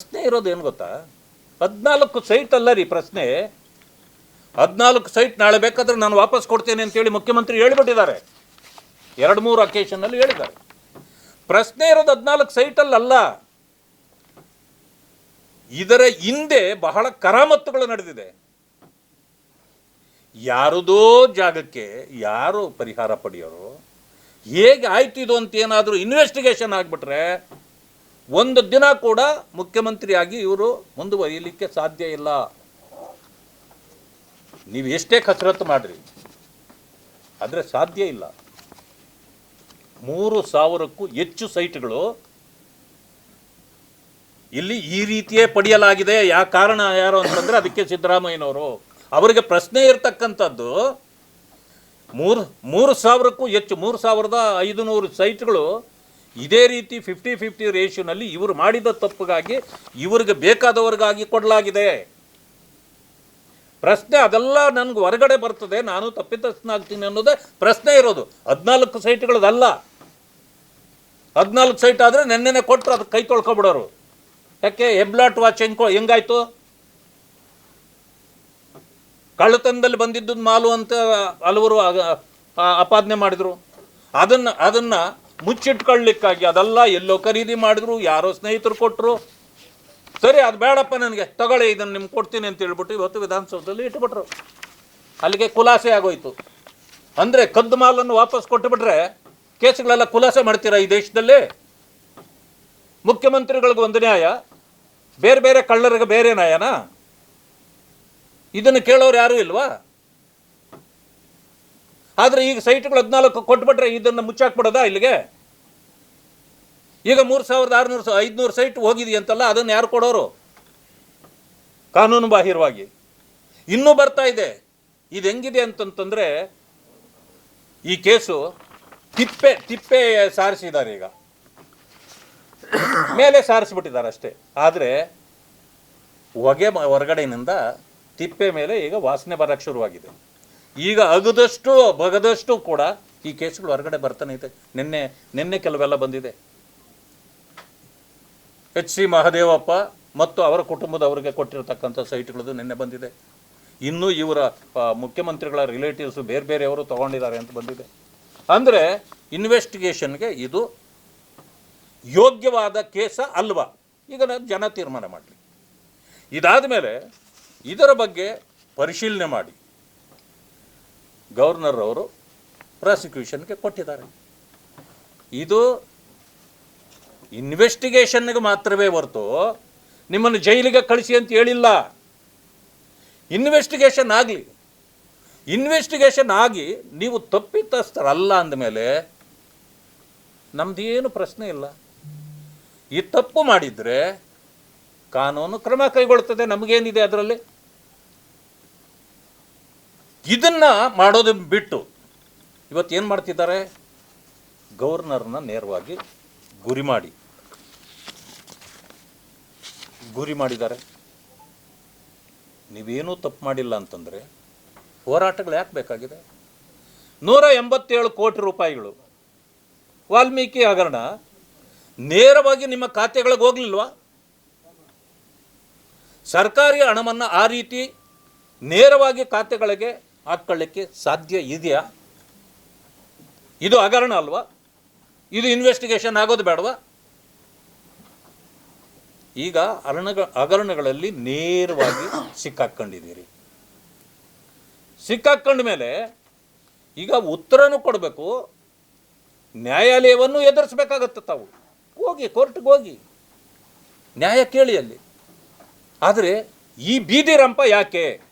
ಪ್ರಶ್ನೆ ಇರೋದು ಏನು ಗೊತ್ತಾ? ಹದಿನಾಲ್ಕು ಸೈಟ್ ಅಲ್ಲ ರೀ ಪ್ರಶ್ನೆ. ಹದಿನಾಲ್ಕು ಸೈಟ್ ನಾಳೆ ಬೇಕಾದ್ರೆ ನಾನು ವಾಪಸ್ ಕೊಡ್ತೇನೆ ಅಂತೇಳಿ ಮುಖ್ಯಮಂತ್ರಿ ಹೇಳಿಬಿಟ್ಟಿದ್ದಾರೆ. ಎರಡು ಮೂರು ಅಕೇಶನಲ್ಲಿ ಹೇಳಿದ್ದಾರೆ. ಪ್ರಶ್ನೆ ಇರೋದು ಹದಿನಾಲ್ಕು ಸೈಟಲ್ಲಲ್ಲ ಇದರ ಹಿಂದೆ ಬಹಳ ಕರಾಮತ್ತುಗಳು ನಡೆದಿದೆ. ಯಾರದೋ ಜಾಗಕ್ಕೆ ಯಾರು ಪರಿಹಾರ ಪಡೆಯೋರು? ಹೇಗೆ ಆಯ್ತು ಇದು ಅಂತ ಏನಾದರೂ ಇನ್ವೆಸ್ಟಿಗೇಷನ್ ಆಗಿಬಿಟ್ರೆ ಒಂದು ದಿನ ಕೂಡ ಮುಖ್ಯಮಂತ್ರಿಯಾಗಿ ಇವರು ಮುಂದುವರಿಯಲಿಕ್ಕೆ ಸಾಧ್ಯ ಇಲ್ಲ. ನೀವು ಎಷ್ಟೇ ಕಸರತ್ತು ಮಾಡ್ರಿ, ಆದರೆ ಸಾಧ್ಯ ಇಲ್ಲ. ಮೂರು ಸಾವಿರಕ್ಕೂ ಹೆಚ್ಚು ಸೈಟ್ಗಳು ಇಲ್ಲಿ ಈ ರೀತಿಯೇ ಪಡೆಯಲಾಗಿದೆ. ಯಾ ಕಾರಣ ಯಾರು ಅಂತಂದರೆ ಅದಕ್ಕೆ ಸಿದ್ದರಾಮಯ್ಯನವರು. ಅವರಿಗೆ ಪ್ರಶ್ನೆ ಇರತಕ್ಕಂಥದ್ದು, ಮೂರು ಮೂರು ಸಾವಿರಕ್ಕೂ ಹೆಚ್ಚು, ಮೂರು ಸಾವಿರದ ಐದು ನೂರು ಸೈಟ್ಗಳು ಇದೇ ರೀತಿ ಫಿಫ್ಟಿ ಫಿಫ್ಟಿ ರೇಷಿಯೋನಲ್ಲಿ ಇವರು ಮಾಡಿದ ತಪ್ಪಿಗಾಗಿ ಇವ್ರಿಗೆ ಬೇಕಾದವರಿಗಾಗಿ ಕೊಡಲಾಗಿದೆ. ಪ್ರಶ್ನೆ ಅದೆಲ್ಲ ನನಗೆ ಹೊರಗಡೆ ಬರ್ತದೆ, ನಾನು ತಪ್ಪಿತಸ್ಥನಾಗ್ತೀನಿ ಅನ್ನೋದೇ ಪ್ರಶ್ನೆ ಇರೋದು. ಹದಿನಾಲ್ಕು ಸೈಟ್ಗಳದಲ್ಲ. ಹದಿನಾಲ್ಕು ಸೈಟ್ ಆದರೆ ನೆನ್ನೆನೆ ಕೊಟ್ಟರು ಅದಕ್ಕೆ ಕೈ ತೊಳ್ಕೊಬಿಡೋರು. ಯಾಕೆ ಹೆಬ್ಲಾಟ್ ವಾಚ್ ಹೆಂಗ್ ಹೆಂಗಾಯ್ತು? ಕಳ್ಳತನದಲ್ಲಿ ಬಂದಿದ್ದು ಮಾಲು ಅಂತ ಹಲವರು ಅಪಾದನೆ ಮಾಡಿದ್ರು. ಅದನ್ನು, ಅದನ್ನ ಮುಚ್ಚಿಟ್ಕೊಳ್ಳಿಕ್ಕಾಗಿ ಅದೆಲ್ಲ ಎಲ್ಲೋ ಖರೀದಿ ಮಾಡಿದ್ರು, ಯಾರೋ ಸ್ನೇಹಿತರು ಕೊಟ್ಟರು ಸರಿ, ಅದು ಬೇಡಪ್ಪ ನನಗೆ, ತಗೊಳ್ಳಿ, ಇದನ್ನು ನಿಮ್ಗೆ ಕೊಡ್ತೀನಿ ಅಂತ ಹೇಳ್ಬಿಟ್ಟು ಇವತ್ತು ವಿಧಾನಸೌಧದಲ್ಲಿ ಇಟ್ಬಿಟ್ರು. ಅಲ್ಲಿಗೆ ಖುಲಾಸೆ ಆಗೋಯ್ತು. ಅಂದರೆ ಕದ್ದು ಮಾಲನ್ನು ವಾಪಸ್ ಕೊಟ್ಟುಬಿಟ್ರೆ ಕೇಸುಗಳೆಲ್ಲ ಖುಲಾಸೆ ಮಾಡ್ತೀರಾ ಈ ದೇಶದಲ್ಲಿ? ಮುಖ್ಯಮಂತ್ರಿಗಳಿಗೆ ಒಂದು ನ್ಯಾಯ, ಬೇರೆ ಬೇರೆ ಕಳ್ಳರಿಗೆ ಬೇರೆ ನ್ಯಾಯನಾ? ಇದನ್ನು ಕೇಳೋರು ಯಾರೂ ಇಲ್ವಾ? ಆದರೆ ಈಗ ಸೈಟ್ಗಳು ಹದಿನಾಲ್ಕು ಕೊಟ್ಬಿಟ್ರೆ ಇದನ್ನು ಮುಚ್ಚಾಕ್ಬಿಡೋದಾ ಇಲ್ಲಿಗೆ? ಈಗ ಮೂರು ಸಾವಿರದ ಆರುನೂರು ಐದುನೂರು ಸೈಟ್ ಹೋಗಿದೆಯಂತಲ್ಲ ಅದನ್ನು ಯಾರು ಕೊಡೋರು? ಕಾನೂನು ಬಾಹಿರವಾಗಿ. ಇನ್ನೂ ಬರ್ತಾ ಇದೆ. ಇದು ಹೆಂಗಿದೆ ಅಂತಂತಂದರೆ, ಈ ಕೇಸು ತಿಪ್ಪೆ ತಿಪ್ಪೆ ಸಾರಿಸಿದ್ದಾರೆ ಈಗ. ಮೇಲೆ ಸಾರಿಸ್ಬಿಟ್ಟಿದ್ದಾರೆ ಅಷ್ಟೇ. ಆದರೆ, ಹೊಗೆ ಹೊರಗಡೆಯಿಂದ ತಿಪ್ಪೆ ಮೇಲೆ ಈಗ ವಾಸನೆ ಬರೋಕ್ಕೆ ಶುರುವಾಗಿದೆ. ಈಗ ಅಗದಷ್ಟು ಬಗದಷ್ಟು ಕೂಡ ಈ ಕೇಸುಗಳು ಹೊರಗಡೆ ಬರ್ತಾನೆ ಇದೆ. ನಿನ್ನೆ ನಿನ್ನೆ ಕೆಲವೆಲ್ಲ ಬಂದಿದೆ. ಎಚ್ ಸಿ ಮಹದೇವಪ್ಪ ಮತ್ತು ಅವರ ಕುಟುಂಬದವರಿಗೆ ಕೊಟ್ಟಿರತಕ್ಕಂಥ ಸೈಟ್ಗಳದ್ದು ನಿನ್ನೆ ಬಂದಿದೆ. ಇನ್ನೂ ಇವರ ಮುಖ್ಯಮಂತ್ರಿಗಳ ರಿಲೇಟಿವ್ಸ್ ಬೇರೆ ಬೇರೆಯವರು ತಗೊಂಡಿದ್ದಾರೆ ಅಂತ ಬಂದಿದೆ. ಅಂದರೆ ಇನ್ವೆಸ್ಟಿಗೇಷನ್ಗೆ ಇದು ಯೋಗ್ಯವಾದ ಕೇಸ ಅಲ್ವಾ? ಈಗ ಜನ ತೀರ್ಮಾನ ಮಾಡಲಿ. ಇದಾದ ಮೇಲೆ ಇದರ ಬಗ್ಗೆ ಪರಿಶೀಲನೆ ಮಾಡಿ. ಗವರ್ನರ್ ಅವರು ಪ್ರಾಸಿಕ್ಯೂಷನ್ಗೆ ಕೊಟ್ಟಿದ್ದಾರೆ. ಇದು ಇನ್ವೆಸ್ಟಿಗೇಷನ್ಗೆ ಮಾತ್ರವೇ ಹೊರತು ನಿಮ್ಮನ್ನು ಜೈಲಿಗೆ ಕಳಿಸಿ ಅಂತ ಹೇಳಿಲ್ಲ. ಇನ್ವೆಸ್ಟಿಗೇಷನ್ ಆಗಲಿ, ಇನ್ವೆಸ್ಟಿಗೇಷನ್ ಆಗಿ ನೀವು ತಪ್ಪಿತಸ್ಥರಲ್ಲ ಅಂದಮೇಲೆ ನಮ್ಮದೇನು ಪ್ರಶ್ನೆ ಇಲ್ಲ. ಈ ತಪ್ಪು ಮಾಡಿದರೆ ಕಾನೂನು ಕ್ರಮ ಕೈಗೊಳ್ತದೆ ನಮಗೇನಿದೆ ಅದರಲ್ಲಿ? ಇದನ್ನ ಮಾಡೋದು ಬಿಟ್ಟು ಇವತ್ತು ಏನು ಮಾಡ್ತಿದ್ದಾರೆ? ಗವರ್ನರ್ನ ನೇರವಾಗಿ ಗುರಿ ಮಾಡಿ. ಗುರಿ ಮಾಡಿದ್ದಾರೆ. ನೀವೇನೂ ತಪ್ಪು ಮಾಡಿಲ್ಲ ಅಂತಂದರೆ ಹೋರಾಟಗಳು ಯಾಕೆ ಬೇಕಾಗಿದೆ? ನೂರ ಎಂಬತ್ತೇಳು ಕೋಟಿ ರೂಪಾಯಿಗಳು. ವಾಲ್ಮೀಕಿ ಹಗರಣ ನೇರವಾಗಿ ನಿಮ್ಮ ಖಾತೆಗಳಿಗೆ ಹೋಗ್ಲಿಲ್ವಾ? ಸರ್ಕಾರಿ ಹಣವನ್ನು ಆ ರೀತಿ ನೇರವಾಗಿ ಖಾತೆಗಳಿಗೆ ಹಾಕ್ಕೊಳ್ಳಿಕ್ಕೆ ಸಾಧ್ಯ ಇದೆಯಾ? ಇದು ಹಗರಣ ಅಲ್ವಾ? ಇದು ಇನ್ವೆಸ್ಟಿಗೇಷನ್ ಆಗೋದು ಬೇಡವಾ? ಈಗ ಹರಣಗ ಹಗರಣಗಳಲ್ಲಿ ನೇರವಾಗಿ ಸಿಕ್ಕಾಕ್ಕೊಂಡಿದ್ದೀರಿ. ಸಿಕ್ಕಾಕ್ಕೊಂಡ ಮೇಲೆ ಈಗ ಉತ್ತರನೂ ಕೊಡಬೇಕು, ನ್ಯಾಯಾಲಯವನ್ನು ಎದುರಿಸ್ಬೇಕಾಗತ್ತೆ ತಾವು. ಹೋಗಿ ಕೋರ್ಟ್ಗೆ ಹೋಗಿ. ನ್ಯಾಯ ಕೇಳಿ ಅಲ್ಲಿ. ಆದರೆ ಈ ಬೀದಿ ರಂಪ ಯಾಕೆ?